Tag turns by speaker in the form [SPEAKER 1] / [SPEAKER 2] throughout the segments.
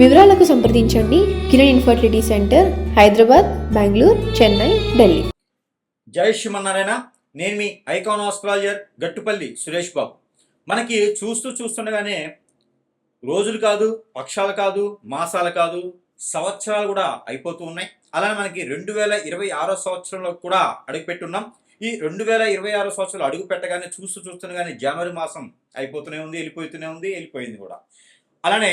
[SPEAKER 1] వివరాలకు సంప్రదించండి. Kiran infertility centre Hyderabad Bengaluru Chennai Delhi.
[SPEAKER 2] జై శ్రీమన్నారాయణ. నేను మీ ఐకాన్ ఆస్ట్రాలజర్ గట్టుపల్లి సురేష్ బాబు. మనకి చూస్తూ చూస్తుండగానే రోజులు కాదు పక్షాలు కాదు మాసాలు కాదు సంవత్సరాలు కూడా అయిపోతూ ఉన్నాయి. అలానే మనకి రెండు వేల ఇరవై ఆరో సంవత్సరంలో కూడా అడుగుపెట్టున్నాం. ఈ రెండు వేల ఇరవై ఆరో సంవత్సరాలు అడుగు పెట్టగానే చూస్తూ చూస్తుండగానే జనవరి మాసం అయిపోతూనే ఉంది వెళ్ళిపోతూనే ఉంది వెళ్ళిపోయింది కూడా. అలానే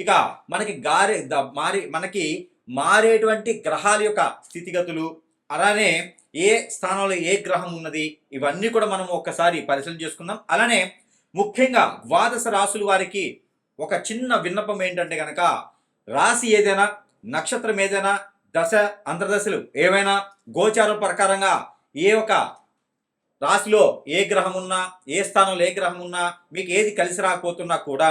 [SPEAKER 2] ఇక మనకి గారే ద- మారి మనకి మారేటువంటి గ్రహాల యొక్క స్థితిగతులు అలానే ఏ స్థానంలో ఏ గ్రహం ఉన్నది ఇవన్నీ కూడా మనం ఒక్కసారి పరిశీలన చేసుకుందాం. అలానే ముఖ్యంగా ద్వాదశ రాసుల వారికి ఒక చిన్న విన్నపం ఏంటంటే కనుక రాశి ఏదైనా నక్షత్రం ఏదైనా దశ అంతర్దశలు ఏవైనా గోచారం ప్రకారంగా ఏ ఒక రాశిలో ఏ గ్రహం ఉన్నా ఏ స్థానంలో ఏ గ్రహం ఉన్నా మీకు ఏది కలిసి రాకపోతున్నా కూడా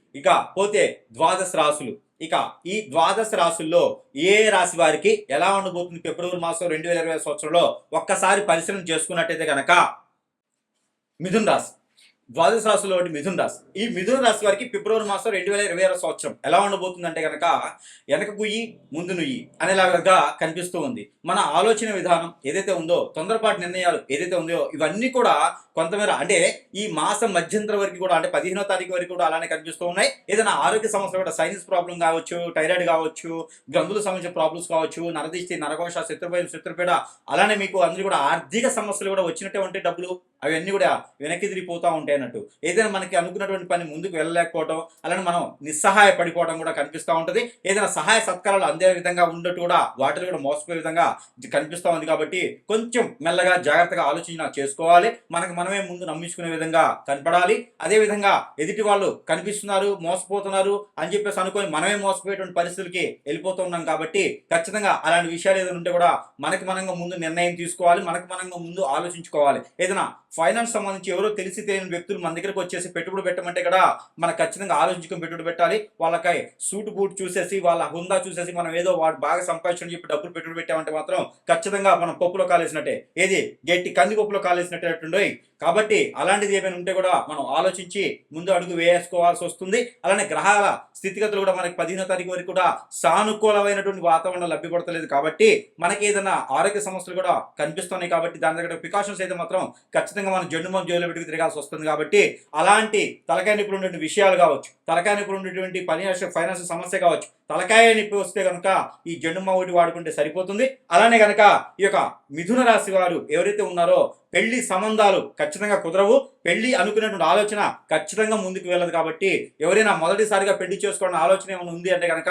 [SPEAKER 2] ఇక పోతే ద్వాదశ రాసులు. ఇక ఈ ద్వాదశ రాసుల్లో ఏ రాశి వారికి ఎలా ఉండబోతుంది ఫిబ్రవరి మాసం రెండు వేల ఇరవై సంవత్సరంలో ఒక్కసారి పరిశీలన చేసుకున్నట్టయితే కనుక మిథున్ రాశి. ద్వాదశ రాశిలో మిథున మిథున్ రాశి. ఈ మిథున్ రాశి వారికి ఫిబ్రవరి మాసం రెండు వేల ఇరవై ఆరు సంవత్సరం. ఎలా ఉండబోతుందంటే కనుక వెనక గుయ్యి ముందు నుయ్యి అనేలాగా కనిపిస్తూ ఉంది. మన ఆలోచన విధానం ఏదైతే ఉందో తొందరపాటు నిర్ణయాలు ఏదైతే ఉందో ఇవన్నీ కూడా కొంతమేర అంటే ఈ మాసం మధ్యంతరం వరకు కూడా అంటే పదిహేనో తారీఖు వరకు కూడా అలానే కనిపిస్తూ ఉన్నాయి. ఏదైనా ఆరోగ్య సమస్యలు కూడా సైనస్ ప్రాబ్లం కావచ్చు థైరాయిడ్ కావచ్చు గ్రంథులకు సంబంధించిన ప్రాబ్లమ్స్ కావచ్చు నరదిష్టి నరకోశ శత్రుభయం శత్రుపీడ అలానే మీకు అందరూ కూడా ఆర్థిక సమస్యలు కూడా వచ్చినట్టే ఉంటే డబ్బులు అవన్నీ కూడా వెనక్కి తిరిగిపోతూ ఉంటాయి అన్నట్టు. ఏదైనా మనకి అనుకున్నటువంటి పని ముందుకు వెళ్ళలేకపోవడం అలానే మనం నిస్సహాయ పడిపోవడం కూడా కనిపిస్తూ ఉంటుంది. ఏదైనా సహాయ సత్కారాలు అందే విధంగా ఉండట్టు కూడా వాటిని కూడా మోసపోయే విధంగా కనిపిస్తూ ఉంది కాబట్టి కొంచెం మెల్లగా జాగ్రత్తగా ఆలోచన చేసుకోవాలి. మనకు మనమే ముందు నమ్మించుకునే విధంగా కనపడాలి. అదే విధంగా ఎదుటి వాళ్ళు కనిపిస్తున్నారు మోసపోతున్నారు అని చెప్పేసి అనుకొని మనమే మోసపోయేటువంటి పరిస్థితులకి వెళ్ళిపోతున్నాం కాబట్టి ఖచ్చితంగా అలాంటి విషయాలు ఏదైనా ఉంటే కూడా మనకి మనంగా ముందు నిర్ణయం తీసుకోవాలి మనకి మనంగా ముందు ఆలోచించుకోవాలి. ఏదైనా ఫైనాన్స్ సంబంధించి ఎవరో తెలిసి తెలియని వ్యక్తులు మన దగ్గరకు వచ్చేసి పెట్టుబడి పెట్టమంటే కూడా మనం ఖచ్చితంగా ఆలోచించుకుని పెట్టుబడి పెట్టాలి. వాళ్ళకై సూట్ బూట్ చూసేసి వాళ్ళ హుందా చూసేసి మనం ఏదో వాడు బాగా సంపాదించడం చెప్పి డబ్బులు పెట్టుబడి పెట్టామంటే మాత్రం ఖచ్చితంగా మనం పప్పులో కాలేసినట్టే. ఏది? గట్టి కంది పప్పులో కాలేసినట్టే కాబట్టి అలాంటిది ఏమైనా ఉంటే కూడా మనం ఆలోచించి ముందు అడుగు వేసుకోవాల్సి వస్తుంది. అలానే గ్రహాల స్థితిగతులు కూడా మనకి పదిహేనో తారీఖు వరకు కూడా సానుకూలమైనటువంటి వాతావరణం లభ్యపడతలేదు కాబట్టి మనకి ఏదైనా ఆరోగ్య సమస్యలు కూడా కనిపిస్తున్నాయి కాబట్టి దాని దగ్గర ప్రికాషన్స్ అయితే మాత్రం ఖచ్చితంగా మనం జన్ను మనం జోలు పెట్టుకు తిరగాల్సి వస్తుంది కాబట్టి అలాంటి తలకాయ నొప్పులు ఉన్నటువంటి విషయాలు కావచ్చు తలకాయ నొప్పులు ఉన్నటువంటి పని ఫైనాన్స్ సమస్య కావచ్చు తలకాయ నొప్పి వస్తే కనుక ఈ జెండు ఒకటి వాడుకుంటే సరిపోతుంది. అలానే కనుక ఈ యొక్క మిథున రాశి వారు ఎవరైతే ఉన్నారో పెళ్ళి సంబంధాలు ఖచ్చితంగా కుదరవు. పెళ్ళి అనుకునేటువంటి ఆలోచన ఖచ్చితంగా ముందుకు వెళ్ళదు కాబట్టి ఎవరైనా మొదటిసారిగా పెళ్ళి చేసుకోవడం ఆలోచన ఏమైనా ఉంది అంటే కనుక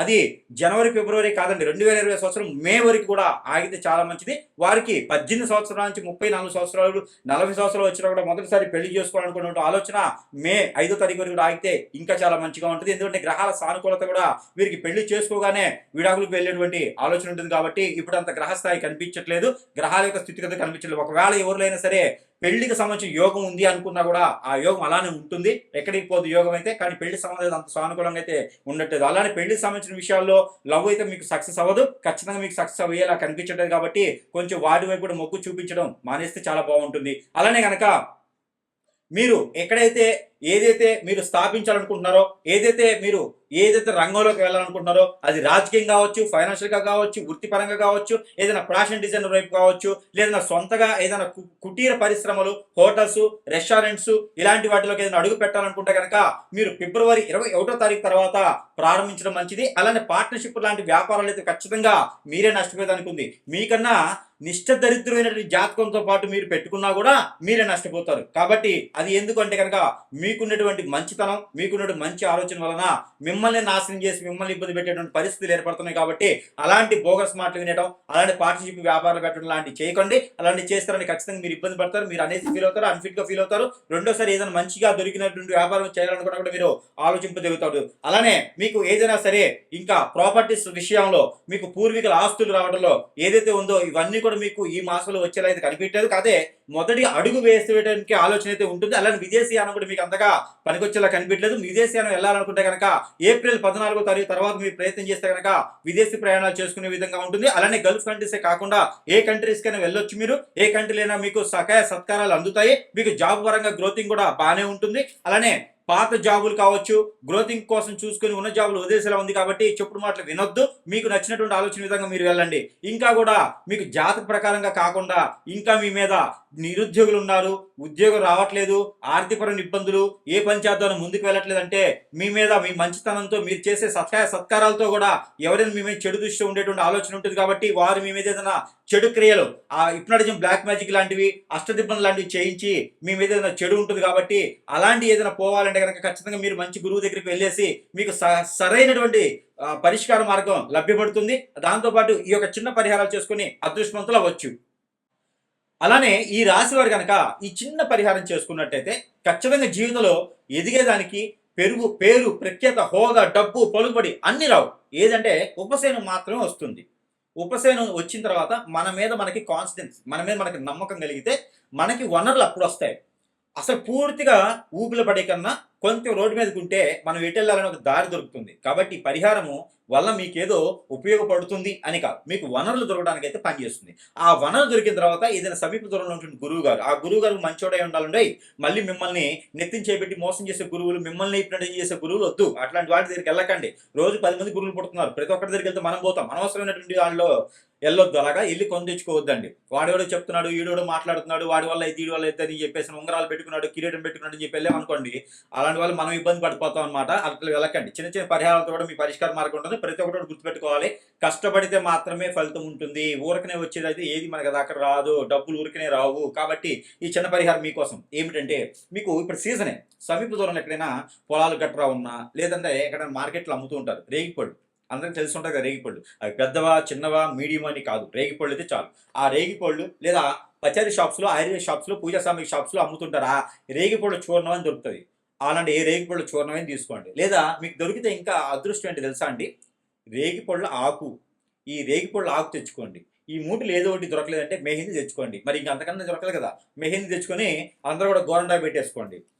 [SPEAKER 2] అది జనవరి ఫిబ్రవరి కాదండి రెండు వేల ఇరవై సంవత్సరం మే వరకు కూడా ఆగితే చాలా మంచిది. వారికి పద్దెనిమిది సంవత్సరాల నుంచి ముప్పై నాలుగు సంవత్సరాలు నలభై సంవత్సరాలు వచ్చినా కూడా మొదటిసారి పెళ్ళి చేసుకోవాలనుకున్నటువంటి ఆలోచన మే ఐదో తారీఖు వరకు కూడా ఆగితే ఇంకా చాలా మంచిగా ఉంటుంది. ఎందుకంటే గ్రహాల సానుకూలత కూడా వీరికి పెళ్ళి చేసుకోగానే విడాకులకు వెళ్ళేటువంటి ఆలోచన ఉంటుంది కాబట్టి ఇప్పుడు అంత గ్రహస్థాయి కనిపించట్లేదు. గ్రహాల యొక్క స్థితిగతి కనిపించలేదు ఒకవేళ ఎవరైనా సరే పెళ్ళికి సంబంధించిన యోగం ఉంది అనుకున్నా కూడా ఆ యోగం అలానే ఉంటుంది. ఎక్కడికి పోదు యోగం అయితే కానీ పెళ్ళి సంబంధించి అంత సానుకూలంగా అయితే ఉండట్లేదు. అలానే పెళ్ళికి సంబంధించిన విషయాల్లో లవ్ అయితే మీకు సక్సెస్ అవ్వదు. ఖచ్చితంగా మీకు సక్సెస్ అయ్యేలా కనిపించట్లేదు కాబట్టి కొంచెం వాటి వైపు కూడా మొగ్గు చూపించడం మానేస్తే చాలా బాగుంటుంది. అలానే కనుక మీరు ఎక్కడైతే ఏదైతే మీరు స్థాపించాలనుకుంటున్నారో ఏదైతే మీరు ఏదైతే రంగంలోకి వెళ్ళాలనుకుంటున్నారో అది రాజకీయం కావచ్చు ఫైనాన్షియల్గా కావచ్చు వృత్తిపరంగా కావచ్చు ఏదైనా ఫ్యాషన్ డిజైన్ వైపు కావచ్చు లేదా సొంతగా ఏదైనా కు- కుటీర పరిశ్రమలు హోటల్స్ రెస్టారెంట్స్ ఇలాంటి వాటిలోకి ఏదైనా అడుగు పెట్టాలనుకుంటే కనుక మీరు ఫిబ్రవరి ఇరవై ఒకటో తారీఖు తర్వాత ప్రారంభించడం మంచిది. అలానే పార్ట్నర్షిప్ లాంటి వ్యాపారాలు అయితే ఖచ్చితంగా మీరే నష్టపోయేదానికి ఉంది మీకన్నా నిష్ట దరిద్రమైనటువంటి జాతకంతో పాటు మీరు పెట్టుకున్నా కూడా మీరే నష్టపోతారు. కాబట్టి అది ఎందుకంటే కనుక మీకున్నటువంటి మంచితనం మీకున్నటువంటి మంచి ఆలోచన వలన మిమ్మల్ని నాశనం చేసి మిమ్మల్ని ఇబ్బంది పెట్టేటువంటి పరిస్థితులు ఏర్పడుతున్నాయి కాబట్టి అలాంటి బోగస్ మాటలు వినడం అలాంటి పార్టీషిప్ వ్యాపారాలు పెట్టడం లాంటివి చేయకండి. అలాంటి చేస్తారని ఖచ్చితంగా మీరు ఇబ్బంది పడతారు మీరు అనేసి ఫీల్ అవుతారు అన్ఫిట్గా ఫీల్ అవుతారు. రెండోసారి ఏదైనా మంచిగా దొరికినటువంటి వ్యాపారం చేయాలనుకున్నా కూడా మీరు ఆలోచింపదగుతారు అలానే మీకు ఏదైనా సరే ఇంకా ప్రాపర్టీస్ విషయంలో మీకు పూర్వీకుల ఆస్తులు రావడంలో ఏదైతే ఉందో ఇవన్నీ కూడా మీకు ఈ మాసంలో వచ్చేలా అయితే కనిపించలేదు కాదే మొదటి అడుగు వేసేయడానికి ఆలోచన అయితే ఉంటుంది. అలానే విదేశీయానం కూడా మీకు అంతగా పనికొచ్చేలా కనిపించలేదు. విదేశీయానం వెళ్ళాలనుకుంటే కనుక ఏప్రిల్ పద్నాలుగో తారీఖు తర్వాత మీరు ప్రయత్నం చేస్తే కనుక విదేశీ ప్రయాణాలు చేసుకునే విధంగా ఉంటుంది. అలానే గల్ఫ్ కంట్రీసే కాకుండా ఏ కంట్రీస్ కైనా వెళ్ళొచ్చు మీరు. ఏ కంట్రీలైనా మీకు సకాయ సత్కారాలు అందుతాయి. మీకు జాబ్ పరంగా గ్రోతింగ్ కూడా బాగానే ఉంటుంది. అలానే పాత జాబులు కావచ్చు గ్రోతింగ్ కోసం చూసుకుని ఉన్న జాబులు వదిలేసేలా ఉంది కాబట్టి చెప్పుడు మాటలు వినొద్దు. మీకు నచ్చినటువంటి ఆలోచన విధంగా మీరు వెళ్ళండి. ఇంకా కూడా మీకు జాతక ప్రకారంగా కాకుండా ఇంకా మీ మీద నిరుద్యోగులు ఉన్నారు ఉద్యోగం రావట్లేదు ఆర్థికపరమైన ఇబ్బందులు ఏ పని చేద్దామో ముందుకు వెళ్ళట్లేదు అంటే మీ మీద మీ మంచితనంతో మీరు చేసే సత్కార సత్కారాలతో కూడా ఎవరైనా మీ మీద చెడు దృష్టి ఉండేటువంటి ఆలోచన ఉంటుంది కాబట్టి వారు మీ మీద ఏదైనా చెడు క్రియలు ఆ ఇప్నటిజం బ్లాక్ మ్యాజిక్ లాంటివి అష్టదిబ్బం లాంటివి చేయించి మీ మీద ఏదైనా చెడు ఉంటుంది కాబట్టి అలాంటి ఏదైనా పోవాలంటే కనుక ఖచ్చితంగా మీరు మంచి గురువు దగ్గరికి వెళ్ళేసి మీకు స- సరైనటువంటి పరిష్కార మార్గం లభ్యపడుతుంది. దాంతోపాటు ఈ యొక్క చిన్న పరిహారాలు చేసుకుని అదృష్టవంతులు అవ్వచ్చు. అలానే ఈ రాశి వారు కనుక ఈ చిన్న పరిహారం చేసుకున్నట్టయితే ఖచ్చితంగా జీవితంలో ఎదిగేదానికి పెరుగు పేరు ప్రఖ్యాత హోదా డబ్బు పలుబడి అన్ని రావు. ఏదంటే ఉపశయనం మాత్రమే వస్తుంది. ఉపశయనం వచ్చిన తర్వాత మన మీద మనకి కాన్ఫిడెన్స్ మన మీద మనకి నమ్మకం కలిగితే మనకి వనరులు అప్పుడు వస్తాయి. అసలు పూర్తిగా ఊపిలో పడే కన్నా కొంచెం రోడ్డు మీదకి ఉంటే మనం ఎటు వెళ్ళాలని ఒక దారి దొరుకుతుంది. కాబట్టి పరిహారము వల్ల మీకేదో ఉపయోగపడుతుంది అని కాదు. మీకు వనరులు దొరకడానికి అయితే పనిచేస్తుంది ఆ వనరు దొరికిన తర్వాత ఏదైనా సమీప దూరంలో ఉంటుంది గురువు గారు ఆ గురువు గారు మంచోడై ఉండాలండి మళ్ళీ మిమ్మల్ని నెత్తిని చేపెట్టి మోసం చేసే గురువులు మిమ్మల్ని ఇప్పుడు చేసే గురువులు వద్దు. అట్లాంటి వాటి దగ్గరికి వెళ్ళకండి. రోజు పది మంది గురువులు పుడుతున్నారు. ప్రతి ఒక్కరి దగ్గరికి వెళ్తే మనం పోతాం. అనవసరమైనటువంటి వాళ్ళు వెళ్ళొద్దు. అలాగా వెళ్ళి కొని తెచ్చుకోవద్దండి. వాడెవడో చెప్తున్నాడు ఈడోడు మాట్లాడుతున్నాడు వాడి వల్ల అయితే ఈడి వల్ల అయితే అని చెప్పేసి ఉంగరాలు పెట్టుకున్నాడు కిరీటం పెట్టుకున్నాడు అని చెప్పి వెళ్ళాం అనుకోండి అలాంటి వాళ్ళు మనం ఇబ్బంది పడిపోతాం అనమాట అట్లా వెళ్ళకండి. చిన్న చిన్న పరిహారాలతో కూడా మీ పరిష్కార మార్గం ఉంటుంది. ప్రతి ఒక్కటి గుర్తుపెట్టుకోవాలి. కష్టపడితే మాత్రమే ఫలితం ఉంటుంది. ఊరకనే వచ్చేది ఏది మనకి దాకా రాదు. డబ్బులు ఊరికనే రావు. కాబట్టి ఈ చిన్న పరిహారం మీకోసం ఏమిటంటే మీకు ఇప్పుడు సీజనే సమీప దూరంలో ఎక్కడైనా పొలాలు గట్రా ఉన్నా లేదంటే ఎక్కడైనా మార్కెట్లో అమ్ముతూ ఉంటారు. రేగిపళ్ళు. అందరికీ తెలిసి ఉంటుంది కదా రేగిపళ్ళు. అవి పెద్దవా చిన్నవా మీడియం అని కాదు. రేగిపళ్ళు అయితే చాలు. ఆ రేగిపళ్ళు లేదా పచారీ షాప్స్లో ఆయుర్వేద షాప్స్లో పూజా సామాగ్రి షాప్స్లో అమ్ముతుంటారు. ఆ రేగిపళ్ళు చూర్ణం అని దొరుకుతుంది. అలాంటి ఏ రేగిపళ్ళు చూర్ణం తీసుకోండి. లేదా మీకు దొరికితే ఇంకా అదృష్టం ఏంటి తెలుసా అండి? రేగిపళ్ళ ఆకు. ఈ రేగిపళ్ళ ఆకు తెచ్చుకోండి. ఈ మూటలు ఏదో ఒకటి దొరకలేదంటే మెహిందీ తెచ్చుకోండి. మరి ఇంక అంతకన్నా దొరకదు కదా. మెహిందీ తెచ్చుకొని అందరూ కూడా గోరండా పెట్టేసుకోండి.